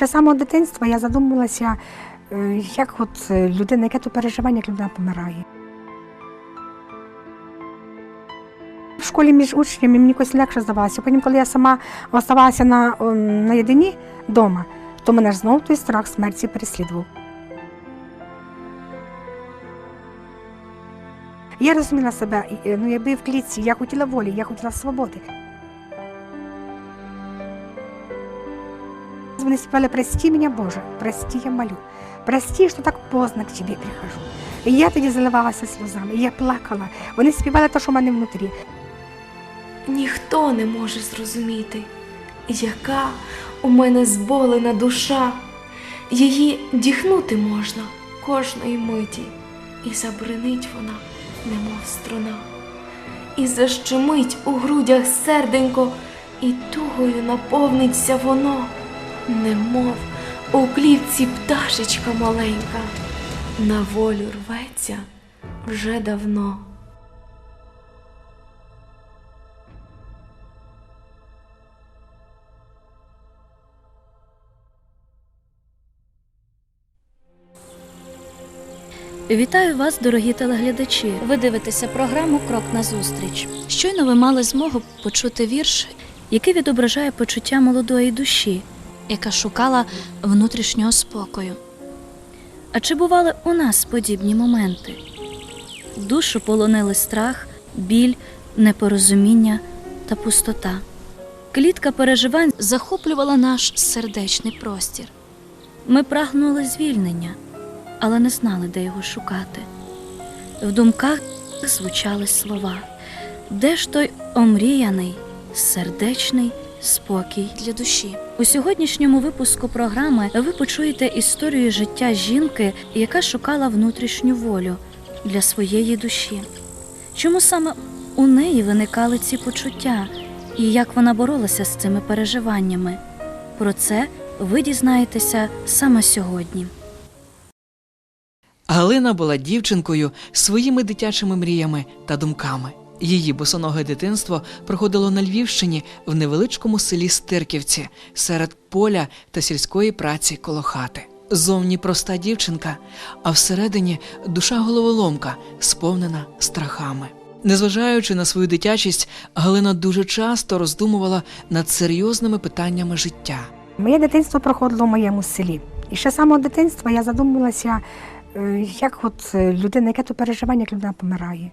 Ще самого дитинства я задумувалася, е, як от е, людина, яке то переживання, як людина помирає. В школі між учнями мені якось легше здавалося. Потім, коли я сама оставалася на, о, наєдині вдома, то мене ж знову той страх смерті переслідував. Я розуміла себе, е, ну якби в клітці, я хотіла волі, я хотіла свободи. Вони співали «Прости меня, Боже, прости, я молю, прости, що так поздно к тебе прихожу». І я тоді заливалася сльозами, я плакала. Вони співали те, що в мене внутрі. Ніхто не може зрозуміти, яка у мене зболена душа. Її діхнути можна кожної миті, і забринить вона, немов струна, і защемить у грудях серденько, і тугою наповниться воно, немов у клітці пташечка маленька, на волю рветься вже давно. Вітаю вас, дорогі телеглядачі. Ви дивитеся програму Крок назустріч. Щойно ви мали змогу почути вірш, який відображає почуття молодої душі, яка шукала внутрішнього спокою. А чи бували у нас подібні моменти? Душу полонили страх, біль, непорозуміння та пустота. Клітка переживань захоплювала наш сердечний простір. Ми прагнули звільнення але не знали, де його шукати. В думках звучали слова, де ж той омріяний, сердечний спокій для душі. У сьогоднішньому випуску програми ви почуєте історію життя жінки, яка шукала внутрішню волю для своєї душі. Чому саме у неї виникали ці почуття, і як вона боролася з цими переживаннями? Про це ви дізнаєтеся саме сьогодні. Галина була дівчинкою своїми дитячими мріями та думками. Її босоноге дитинство проходило на Львівщині в невеличкому селі Стирківці серед поля та сільської праці коло хати. Зовні проста дівчинка, а всередині душа головоломка, сповнена страхами. Незважаючи на свою дитячість, Галина дуже часто роздумувала над серйозними питаннями життя. Моє дитинство проходило в моєму селі. І ще самого дитинства я задумувалася, е, як от е, людина, яке то переживання, як людина помирає.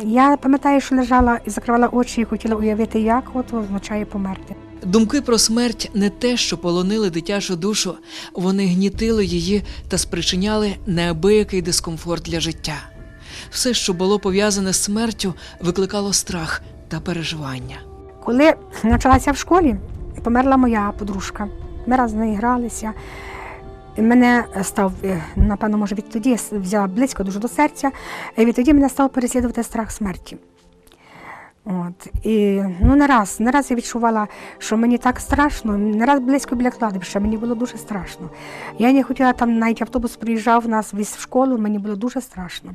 Я пам'ятаю, що лежала і закривала очі і хотіла уявити, як от означає померти. Думки про смерть не те, що полонили дитячу душу, вони гнітили її та спричиняли неабиякий дискомфорт для життя. Все, що було пов'язане з смертю, викликало страх та переживання. Коли почалася в школі, померла моя подружка. Ми раз з нею гралися. Мене став, е, напевно, може, відтоді я взяла близько дуже до серця, і відтоді мене став переслідувати страх смерті. От. І ну, не раз, не раз я відчувала, що мені так страшно, не раз близько біля кладбища, мені було дуже страшно. Я не хотіла там, навіть автобус приїжджав нас віз в школу, мені було дуже страшно.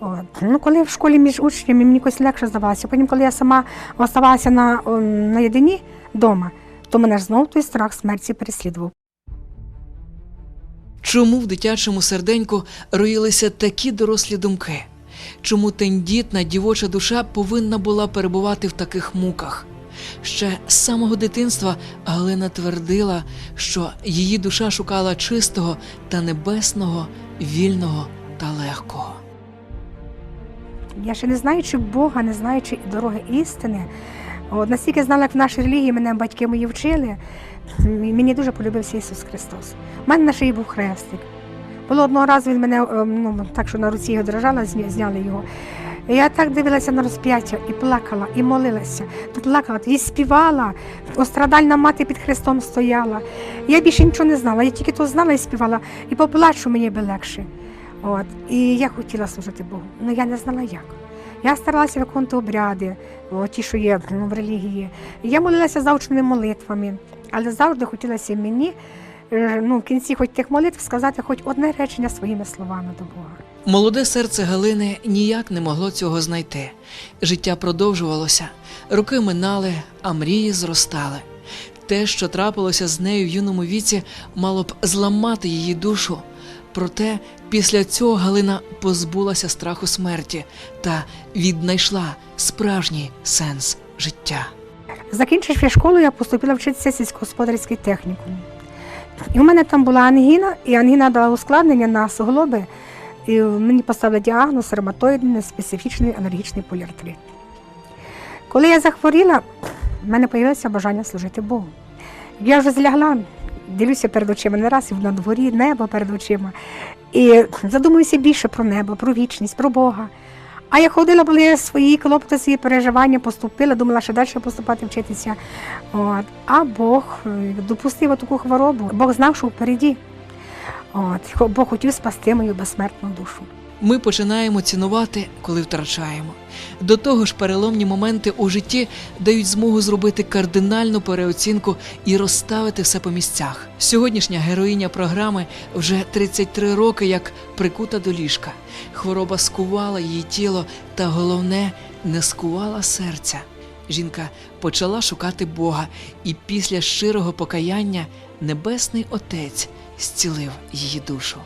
От. Ну, коли в школі між учнями мені якось легше здавалося. Потім, коли я сама оставалася на, о, наєдині вдома, то мене ж знову той страх смерті переслідував. Чому в дитячому серденьку роїлися такі дорослі думки? Чому тендітна дівоча душа повинна була перебувати в таких муках? Ще з самого дитинства Галина твердила, що її душа шукала чистого та небесного, вільного та легкого. Я ще не знаючи Бога, не знаючи дороги істини, от, настільки знала, як в нашій релігії мене батьки мої вчили, мені дуже полюбився Ісус Христос. У мене на шиї був хрестик. Було одного разу він мене ем, ну, так, що на руці його дрожала, зняли його. Я так дивилася на розп'яття і плакала, і молилася. Ну, плакала, і співала. Острадальна мати під Христом стояла. Я більше нічого не знала, я тільки то знала і співала, і поплачу мені би легше. От. І я хотіла служити Богу, але я не знала як. Я старалася виконувати обряди, ті, що є ну, в релігії. Я молилася заучними молитвами, але завжди хотілося мені е, ну, в кінці хоч тих молитв сказати хоч одне речення своїми словами до Бога. Молоде серце Галини ніяк не могло цього знайти. Життя продовжувалося, роки минали, а мрії зростали. Те, що трапилося з нею в юному віці, мало б зламати її душу. Проте після цього Галина позбулася страху смерті та віднайшла справжній сенс життя. Закінчивши школу, я поступила вчитися сільськогосподарський технікум. І у мене там була ангіна, і ангіна дала ускладнення на суглоби, і мені поставили діагноз ревматоїдний неспецифічний алергічний поліартрит. Коли я захворіла, в мене з'явилося бажання служити Богу. Я вже злягла, дивлюся перед очима не раз і на дворі небо перед очима. І задумуюся більше про небо, про вічність, про Бога. А я ходила, були свої клопоти, свої переживання, поступила, думала, що далі поступати вчитися. От. А Бог е, допустив таку хворобу. Бог знав, що впереді. От. Бог хотів спасти мою безсмертну душу. Ми починаємо цінувати, коли втрачаємо. До того ж, переломні моменти у житті дають змогу зробити кардинальну переоцінку і розставити все по місцях. Сьогоднішня героїня програми вже 33 роки як прикута до ліжка. Хвороба скувала її тіло, та головне не скувала серця. Жінка почала шукати Бога, і після щирого покаяння Небесний Отець зцілив її душу.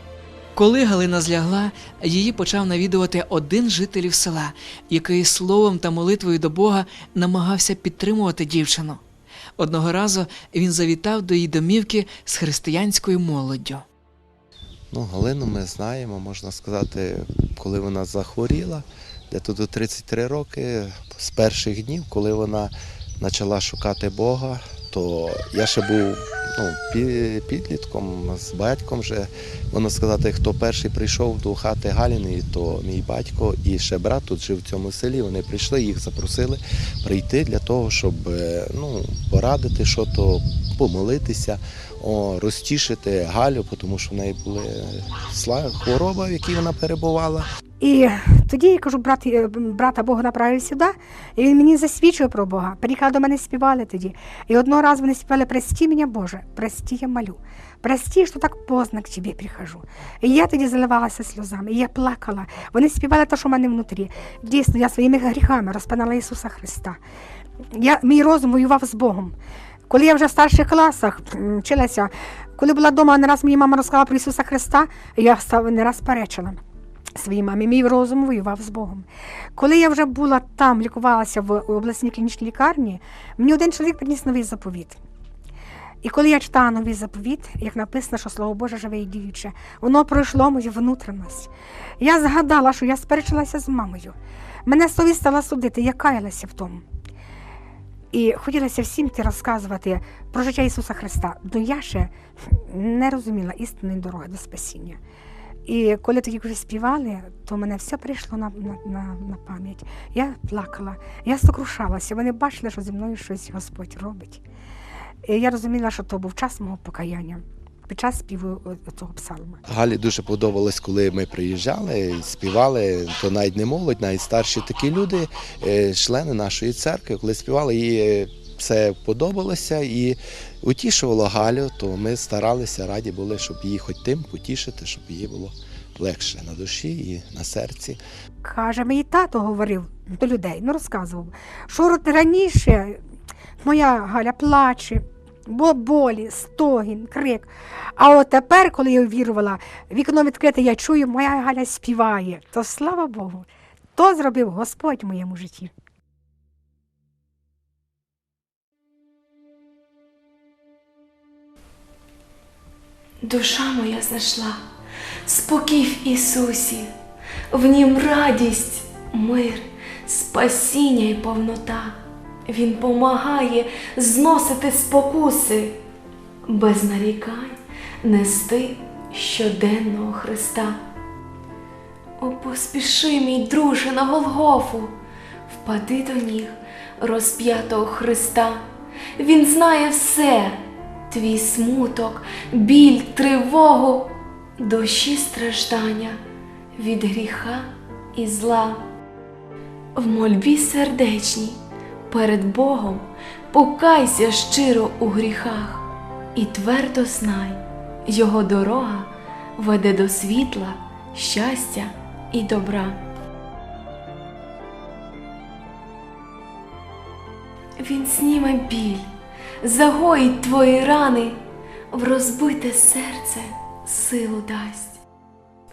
Коли Галина злягла, її почав навідувати один жителів села, який словом та молитвою до Бога намагався підтримувати дівчину. Одного разу він завітав до її домівки з християнською молоддю. Ну, Галину ми знаємо, можна сказати, коли вона захворіла, де тут до 33 роки, з перших днів, коли вона почала шукати Бога, то я ще був ну, підлітком з батьком вже. Можна сказати, хто перший прийшов до хати Галіної, то мій батько і ще брат тут жив в цьому селі. Вони прийшли, їх запросили прийти для того, щоб е, ну, порадити, що то помолитися, о, розтішити Галю, тому що в неї була хвороба, в якій вона перебувала. І тоді я кажу, брат, е, брата Бога направив сюди, і він мені засвідчив про Бога. Приїхали до мене співали тоді. І одного разу вони співали «Прости мене, Боже, прости, я молю. Прости, що так поздно к тебе прихожу. І я тоді заливалася сльозами, і я плакала. Вони співали те, що в мене внутрі. Дійсно, я своїми гріхами розпинала Ісуса Христа. Я, мій розум воював з Богом. Коли я вже в старших класах вчилася, коли була вдома, не раз мені мама розказала про Ісуса Христа, я не раз перечила своїй мамі. Мій розум воював з Богом. Коли я вже була там, лікувалася в обласній клінічній лікарні, мені один чоловік приніс новий заповіт. І коли я читала новий заповіт, як написано, що Слово Боже живе і діюче, воно пройшло мою внутрішність. Я згадала, що я сперечилася з мамою. Мене совість стала судити, я каялася в тому. І хотілося всім ти розказувати про життя Ісуса Христа. але я ще не розуміла істинної дороги до спасіння. І коли тоді співали, то мене все прийшло на, на, на, на пам'ять. Я плакала, я сокрушалася. Вони бачили, що зі мною щось Господь робить. І я розуміла, що то був час мого покаяння під час співу цього псалма. Галі дуже подобалось, коли ми приїжджали співали, то навіть не молодь, навіть старші такі люди, е, члени нашої церкви, коли співали, їй е, це подобалося і утішувало Галю, то ми старалися, раді були, щоб її хоч тим потішити, щоб їй було легше на душі і на серці. Каже, мій тато говорив до людей, ну розказував, що раніше моя Галя плаче, бо болі, стогін, крик. А от тепер, коли я увірувала, вікно відкрите, я чую, моя Галя співає. То слава Богу, то зробив Господь в моєму житті. Душа моя знайшла спокій в Ісусі, в нім радість, мир, спасіння і повнота. Він помагає зносити спокуси, без нарікань нести щоденного Христа. О, поспіши, мій друже, на Голгофу, впади до ніг розп'ятого Христа. Він знає все, твій смуток, біль, тривогу, душі страждання від гріха і зла. В мольбі сердечній перед Богом покайся щиро у гріхах і твердо знай, Його дорога веде до світла, щастя і добра. Він зніме біль, загоїть твої рани, в розбите серце силу дасть.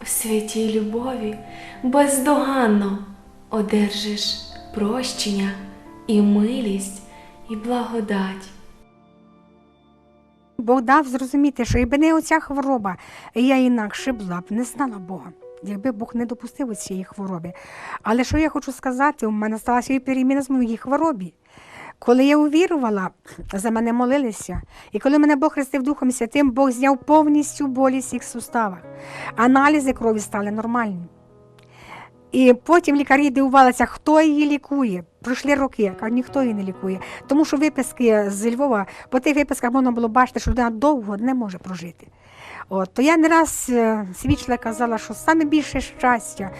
В святій любові бездоганно одержиш прощення і милість, і благодать. Бог дав зрозуміти, що якби не оця хвороба, я інакше була б не знала Бога. Якби Бог не допустив цієї хвороби. Але що я хочу сказати, у мене сталася і переміна з моїй хворобі. Коли я увірувала, за мене молилися, і коли мене Бог хрестив Духом Святим, Бог зняв повністю болі всіх суставах. Аналізи крові стали нормальні. І потім лікарі дивувалися, хто її лікує. Пройшли роки, а ніхто її не лікує. Тому що виписки з Львова, по тих виписках можна було бачити, що людина довго не може прожити. От, то я не раз е, свідчила казала, що саме більше щастя,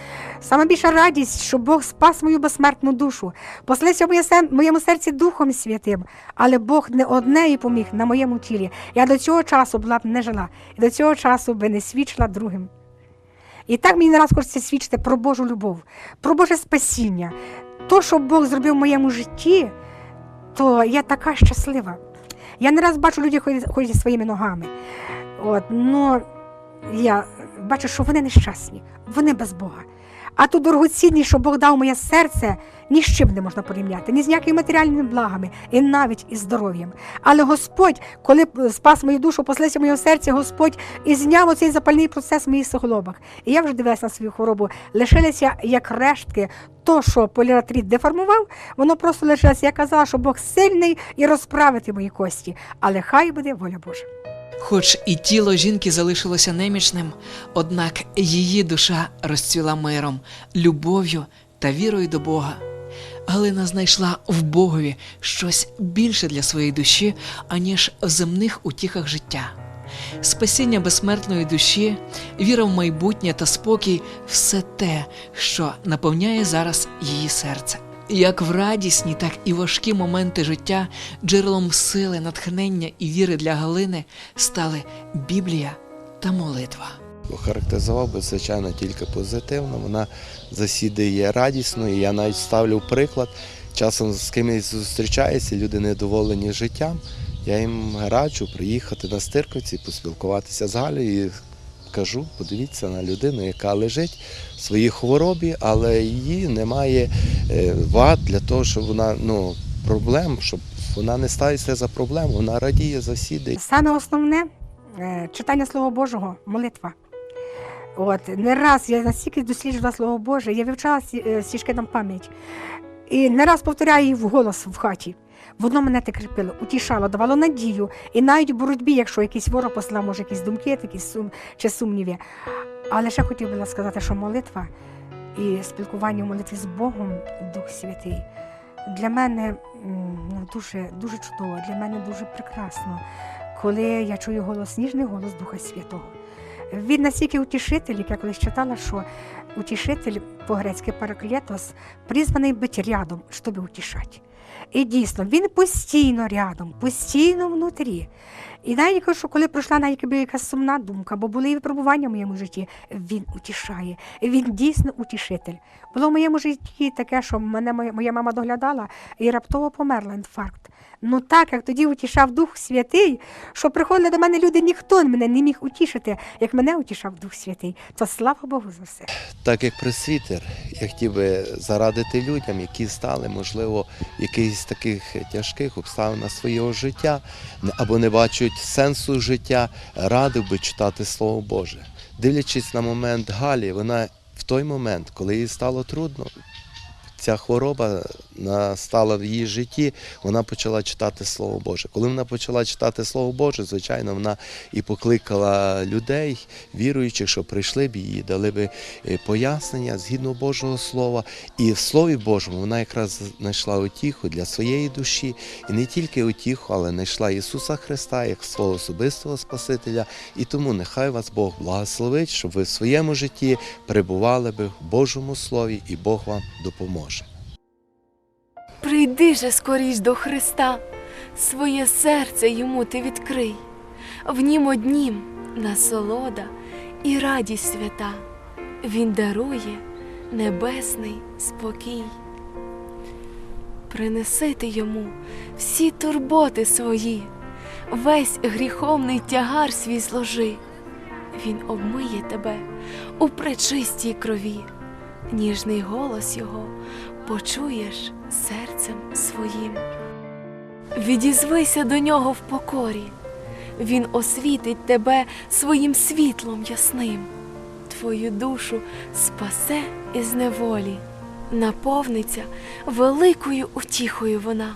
саме більша радість, що Бог спас мою безсмертну душу, поселився в моє моєму серці Духом Святим, але Бог не одне і поміг на моєму тілі. Я до цього часу була б не жила, і до цього часу би не свідчила другим. І так мені не раз хочеться свідчити про Божу любов, про Боже спасіння. То, що Бог зробив в моєму житті, то я така щаслива. Я не раз бачу людей ходять, ходять своїми ногами. От, но я бачу, що вони нещасні, вони без Бога. А ту дорогоцінність, що Бог дав моє серце, ні з чим не можна порівняти, ні з якими матеріальними благами, і навіть із здоров'ям. Але Господь, коли спас мою душу, послився в моєму серці, Господь і зняв оцей запальний процес в моїх суглобах. І я вже дивилася на свою хворобу, лишилися як рештки. То, що поліратрит деформував, воно просто лишилося. Я казала, що Бог сильний і розправити мої кості. Але хай буде воля Божа. Хоч і тіло жінки залишилося немічним, однак її душа розцвіла миром, любов'ю та вірою до Бога. Галина знайшла в Богові щось більше для своєї душі, аніж в земних утіхах життя. Спасіння безсмертної душі, віра в майбутнє та спокій все те, що наповняє зараз її серце. Як в радісні, так і важкі моменти життя джерелом сили, натхнення і віри для Галини стали Біблія та молитва. Охарактеризував би, звичайно, тільки позитивно. Вона засідає радісно, і я навіть ставлю приклад. Часом з кимось зустрічається, люди недоволені життям. Я їм раджу приїхати на стирковці, поспілкуватися з Галею кажу, подивіться на людину, яка лежить в своїй хворобі, але її немає е, вад для того, щоб вона ну, проблем, щоб вона не ставиться за проблему, вона радіє, засідає. Саме основне е, читання Слова Божого, молитва. От, не раз я настільки досліджувала Слово Боже, я вивчала сі- е, стішки на пам'ять. І не раз повторяю її вголос в хаті. Воно мене те кріпило, утішало, давало надію. І навіть в боротьбі, якщо якийсь ворог послав, може, якісь думки, такі сум чи сумніви. Але ще хотів би сказати, що молитва і спілкування в молитві з Богом, Дух Святий, для мене ну, дуже, дуже чудово, для мене дуже прекрасно, коли я чую голос, ніжний голос Духа Святого. Він настільки утішитель, як я колись читала, що утішитель по-грецьки параклетос призваний бути рядом, щоб утішати. І дійсно, він постійно рядом, постійно внутрі. І навіть кажу, коли пройшла навіть якась сумна думка, бо були і випробування в моєму житті, він утішає. Він дійсно утішитель. Було в моєму житті таке, що мене моя мама доглядала і раптово померла інфаркт. Ну так, як тоді утішав Дух Святий, що приходили до мене люди, ніхто мене не міг утішити, як мене утішав Дух Святий. То слава Богу за все. Так як пресвітер, я хотів би зарадити людям, які стали, можливо, в якихось таких тяжких обставинах свого життя або не бачать сенсу життя, радив би читати Слово Боже. Дивлячись на момент Галі, вона в той момент, коли їй стало трудно, ця хвороба настала в її житті, вона почала читати Слово Боже. Коли вона почала читати Слово Боже, звичайно, вона і покликала людей, віруючих, що прийшли б її, дали би е, пояснення згідно Божого Слова. І в Слові Божому вона якраз знайшла утіху для своєї душі, і не тільки утіху, але знайшла Ісуса Христа як свого особистого Спасителя. І тому нехай вас Бог благословить, щоб ви в своєму житті перебували би в Божому Слові, і Бог вам допоможе. Прийди же скоріш до Христа, своє серце йому ти відкрий, в нім однім насолода і радість свята, Він дарує небесний спокій. принеси ти йому всі турботи свої, весь гріховний тягар свій зложи. Він обмиє тебе у пречистій крові, ніжний голос його почуєш серцем своїм. Відізвися до нього в покорі, він освітить тебе своїм світлом ясним, твою душу спасе із неволі, наповниться великою утіхою вона,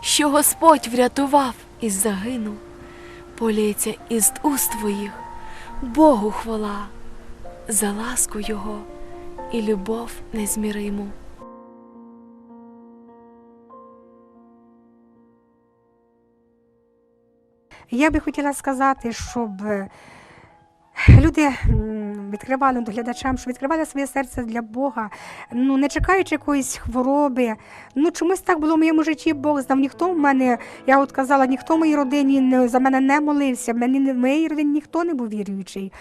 що Господь врятував із загину, полється із уст твоїх, Богу хвала, за ласку Його і любов незміриму. Я би хотіла сказати, щоб е, люди відкривали до глядачам, що відкривали своє серце для Бога, ну не чекаючи якоїсь хвороби. Ну чомусь так було в моєму житті. Бог знав. Ніхто в мене, я от казала, ніхто в моїй родині за мене не молився. Мені в моїй родині ніхто не був віруючий.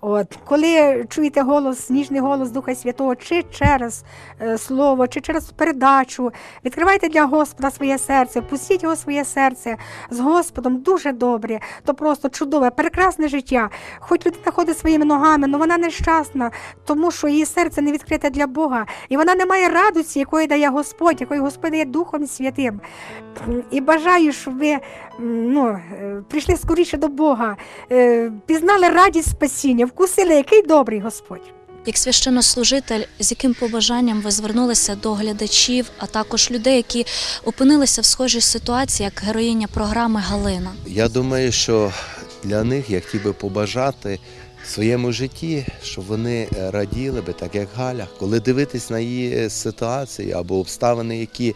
От коли чуєте голос, ніжний голос Духа Святого, чи через е, слово, чи через передачу, відкривайте для Господа своє серце, пустіть його своє серце з Господом дуже добре, то просто чудове, прекрасне життя. Хоч людина ходить своїми ногами, але вона нещасна, тому що її серце не відкрите для Бога, і вона не має радості, якої дає Господь, якої Господь дає Духом Святим. І бажаю, щоб ви ну, е, прийшли скоріше до Бога, е, пізнали радість спасіння, вкусили, який добрий Господь. Як священнослужитель, з яким побажанням ви звернулися до глядачів, а також людей, які опинилися в схожій ситуації, як героїня програми Галина? Я думаю, що для них я хотів би побажати своєму житті, щоб вони е, раділи би, так як Галя, коли дивитись на її ситуації або обставини, які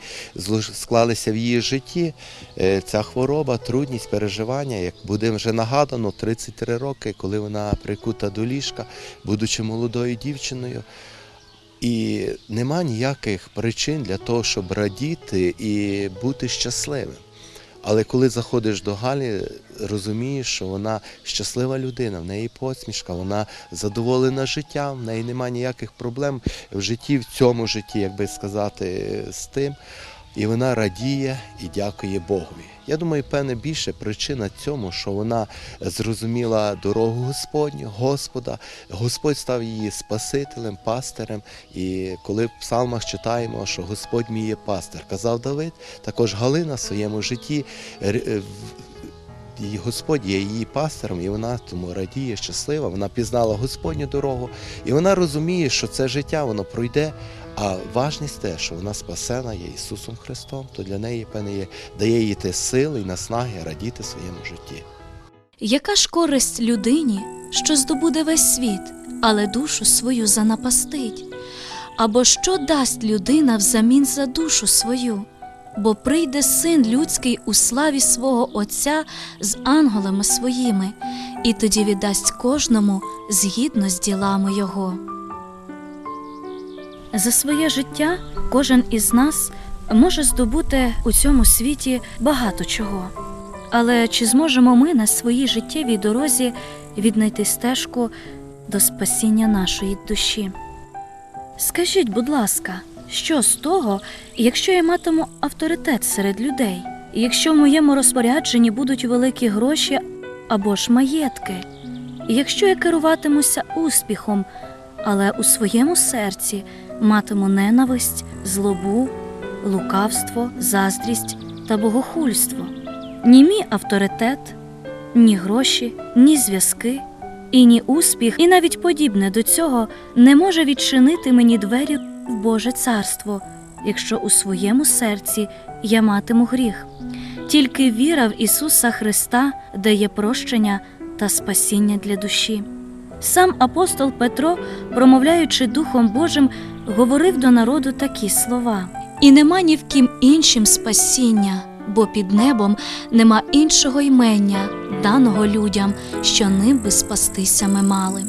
склалися в її житті, е, ця хвороба, трудність, переживання, як буде вже нагадано, 33 роки, коли вона прикута до ліжка, будучи молодою дівчиною. І нема ніяких причин для того, щоб радіти і бути щасливим. Але коли заходиш до Галі, розумієш, що вона щаслива людина, в неї посмішка, вона задоволена життям, в неї немає ніяких проблем в житті, в цьому житті, як би сказати, з тим. І вона радіє і дякує Богові. Я думаю, певне більше причина цьому, що вона зрозуміла дорогу Господню, Господа. Господь став її Спасителем, пастирем. І коли в псалмах читаємо, що Господь мій є пастир, казав Давид, також Галина в своєму житті. е, і Господь є її пастиром, і вона тому радіє, щаслива. Вона пізнала Господню дорогу, і вона розуміє, що це життя воно пройде. А важність те, що вона спасена є Ісусом Христом, то для неї певне дає їй те сили і наснаги радіти своєму житті. Яка ж користь людині, що здобуде весь світ, але душу свою занапастить? Або що дасть людина взамін за душу свою? Бо прийде син людський у славі свого Отця з ангелами своїми, і тоді віддасть кожному згідно з ділами Його. За своє життя кожен із нас може здобути у цьому світі багато чого. Але чи зможемо ми на своїй життєвій дорозі віднайти стежку до спасіння нашої душі? Скажіть, будь ласка, що з того, якщо я матиму авторитет серед людей, якщо в моєму розпорядженні будуть великі гроші або ж маєтки, якщо я керуватимуся успіхом, але у своєму серці матиму ненависть, злобу, лукавство, заздрість та богохульство? Ні мій авторитет, ні гроші, ні зв'язки, і ні успіх, і навіть подібне до цього не може відчинити мені двері в Боже царство, якщо у своєму серці я матиму гріх. Тільки віра в Ісуса Христа дає прощення та спасіння для душі. Сам апостол Петро, промовляючи Духом Божим, говорив до народу такі слова: І нема ні в ким іншим спасіння, бо під небом нема іншого ймення, даного людям, що ним би спастися ми мали.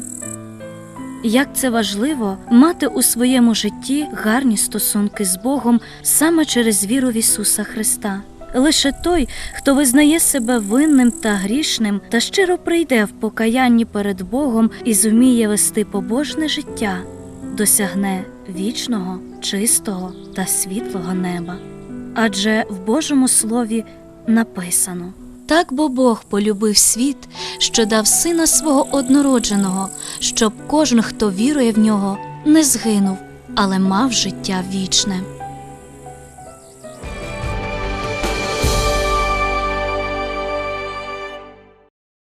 Як це важливо мати у своєму житті гарні стосунки з Богом саме через віру в Ісуса Христа. Лише той, хто визнає себе винним та грішним та щиро прийде в покаянні перед Богом і зуміє вести побожне життя, досягне вічного, чистого та світлого неба. адже в Божому Слові написано. Так бо Бог полюбив світ, що дав сина свого однородженого, щоб кожен, хто вірує в нього, не згинув, але мав життя вічне.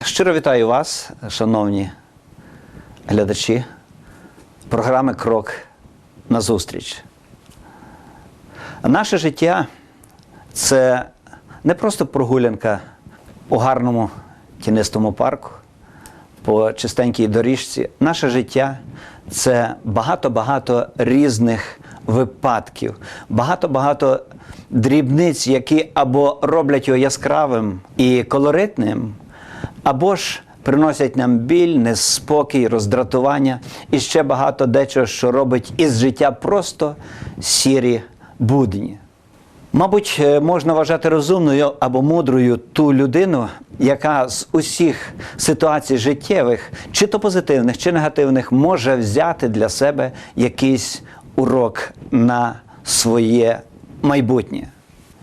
Щиро вітаю вас, шановні глядачі програми Крок назустріч. Наше життя це не просто прогулянка у гарному тінистому парку по чистенькій доріжці. Наше життя це багато-багато різних випадків, багато-багато дрібниць, які або роблять його яскравим і колоритним, або ж приносять нам біль, неспокій, роздратування і ще багато дечого, що робить із життя просто сірі будні. Мабуть, е, можна вважати розумною або мудрою ту людину, яка з усіх ситуацій життєвих, чи то позитивних, чи негативних, може взяти для себе якийсь урок на своє майбутнє.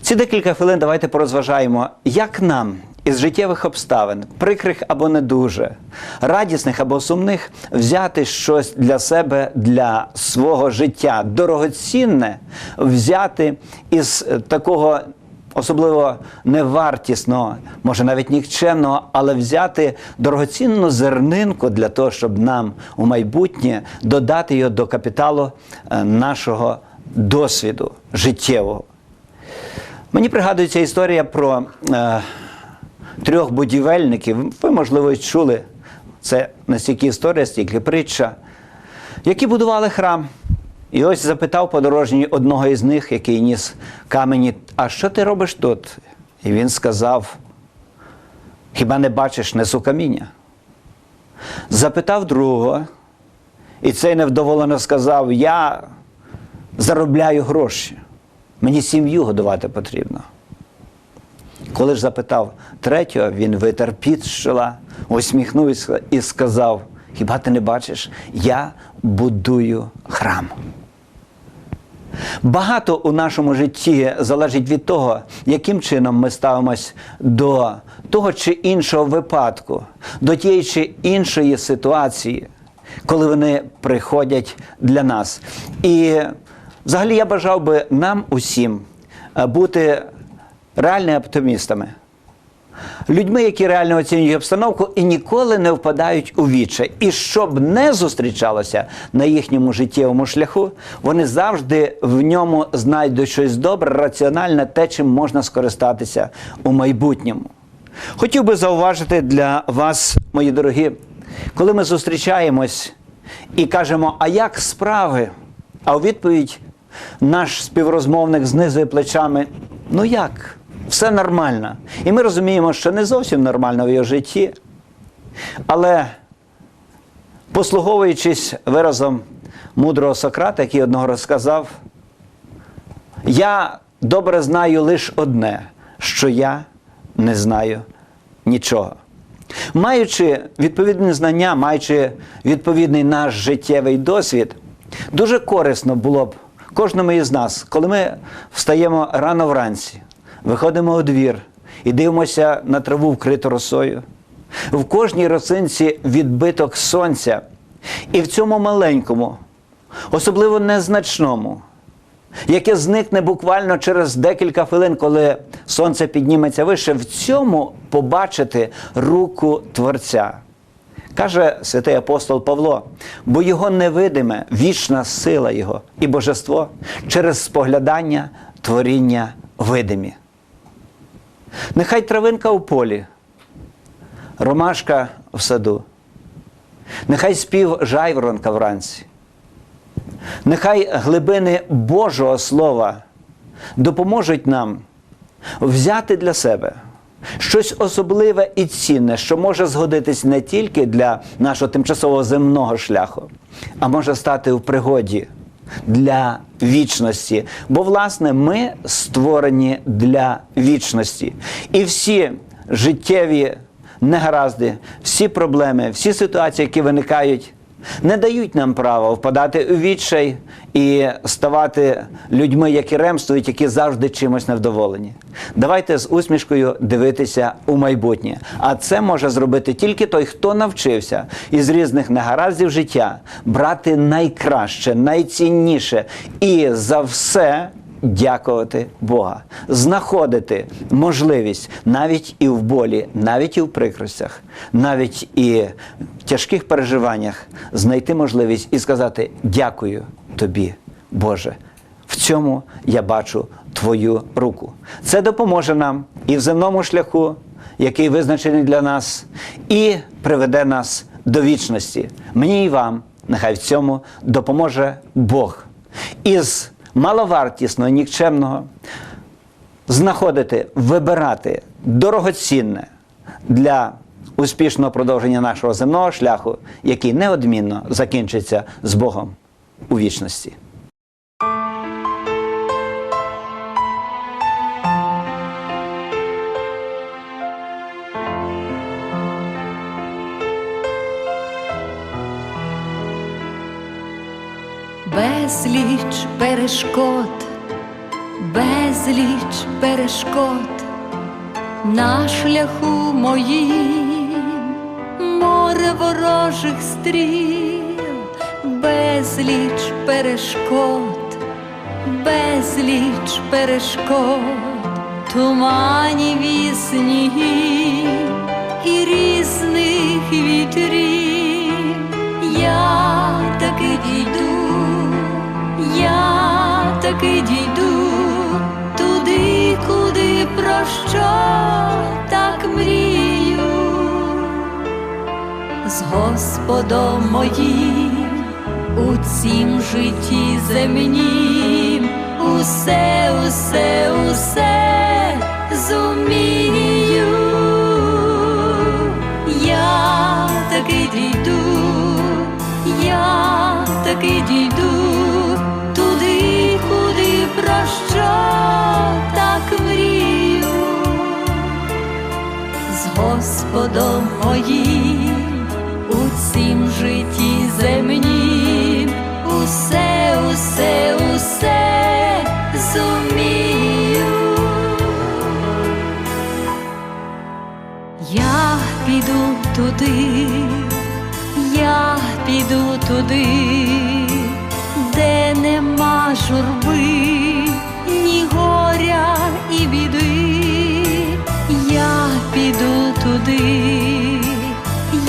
Ці декілька хвилин давайте порозважаємо, як нам із життєвих обставин, прикрих або не дуже, радісних або сумних, взяти щось для себе, для свого життя, дорогоцінне, взяти із е, такого особливо невартісного, може навіть нікчемного, але взяти дорогоцінну зернинку для того, щоб нам у майбутнє додати його до капіталу е, нашого досвіду життєвого. Мені пригадується історія про е, трьох будівельників. Ви, можливо, чули. Це не стільки історія, стільки притча, які будували храм. І ось запитав подорожній одного із них, який ніс камені, а що ти робиш тут? І він сказав: Хіба не бачиш, несу каміння? Запитав другого, і цей невдоволено сказав: Я заробляю гроші. Мені сім'ю годувати потрібно. Коли ж запитав третього, він витер піт з чола, усміхнувся і сказав: Хіба ти не бачиш? Я будую храм. Багато у нашому житті залежить від того, яким чином ми ставимось до того чи іншого випадку, до тієї чи іншої ситуації, коли вони приходять для нас. І взагалі я бажав би нам усім е, бути реальними оптимістами. Людьми, які реально оцінюють обстановку і ніколи не впадають у відчай. І щоб не зустрічалося на їхньому життєвому шляху, вони завжди в ньому знайдуть щось добре, раціональне, те, чим можна скористатися у майбутньому. Хотів би зауважити для вас, мої дорогі, коли ми зустрічаємось і кажемо, а як справи? А у відповідь наш співрозмовник знизує плечами: ну як? Все нормально. І ми розуміємо, що не зовсім нормально в його житті. Але послуговуючись виразом мудрого Сократа, який одного разу сказав, я добре знаю лише одне, що я не знаю нічого. Маючи відповідні знання, маючи відповідний наш життєвий досвід, дуже корисно було б кожному із нас, коли ми встаємо рано вранці, виходимо у двір і дивимося на траву вкриту росою. В кожній росинці відбиток сонця, і в цьому маленькому, особливо незначному, яке зникне буквально через декілька хвилин, коли сонце підніметься вище, в цьому побачити руку Творця. Каже святий апостол Павло, бо його невидиме, вічна сила Його і божество через споглядання творіння видимі. Нехай травинка у полі, ромашка в саду, нехай спів жайворонка вранці, нехай глибини Божого Слова допоможуть нам взяти для себе щось особливе і цінне, що може згодитись не тільки для нашого тимчасового земного шляху, а може стати в пригоді для вічності. Бо, власне, ми створені для вічності. І всі життєві негаразди, всі проблеми, всі ситуації, які виникають, не дають нам права впадати у відчай і ставати людьми, які ремствують, які завжди чимось невдоволені. Давайте з усмішкою дивитися у майбутнє. А це може зробити тільки той, хто навчився із різних негараздів життя брати найкраще, найцінніше і за все дякувати Бога, знаходити можливість навіть і в болі, навіть і в прикростях, навіть і в тяжких переживаннях знайти можливість і сказати дякую тобі, Боже. В цьому я бачу Твою руку. Це допоможе нам і в земному шляху, який визначений для нас, і приведе нас до вічності. Мені і вам, нехай в цьому допоможе Бог. Із маловартісного, нікчемного знаходити, вибирати дорогоцінне для успішного продовження нашого земного шляху, який неодмінно закінчиться з Богом у вічності. Безліч перешкод, безліч перешкод на шляху моїм, море ворожих стріл, безліч перешкод, безліч перешкод, туманів і снігів і різних вітрів. Я таки дійду, таки дійду туди, куди про що так мрію, з Господом моїм у цім житті земнім, усе, усе, усе зумію. Я таки дійду, я таки дійду так мрію, з Господом моїм у цім житті земнім, усе, усе, усе зумію. Я піду туди, я піду туди, де нема журби, ні горя і біди. Я піду туди,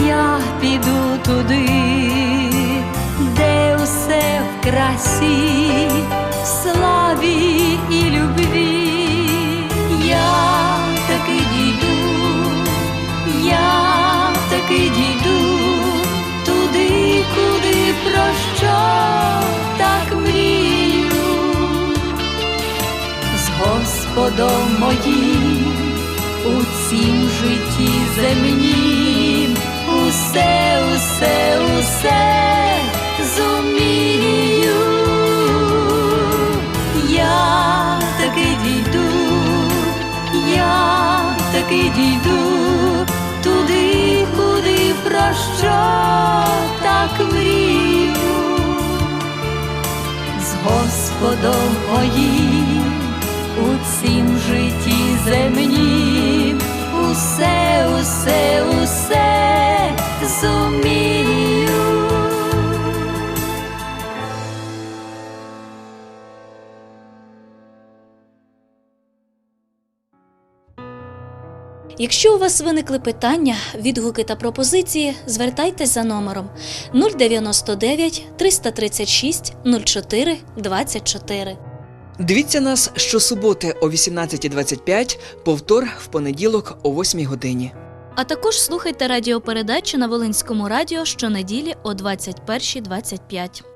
я піду туди, де усе в красі, в славі і Господом моїм у цім житті земнім, усе, усе, усе зумію. Я таки дійду, я таки дійду туди, куди про що так мрію, з Господом моїм у цім житті земнім, усе, усе, усе зумію. Якщо у вас виникли питання, відгуки та пропозиції, звертайтесь за номером 099 336 04 24. Дивіться нас щосуботи о 18.25, повтор в понеділок о 8 годині. А також слухайте радіопередачі на Волинському радіо щонеділі о 21.25.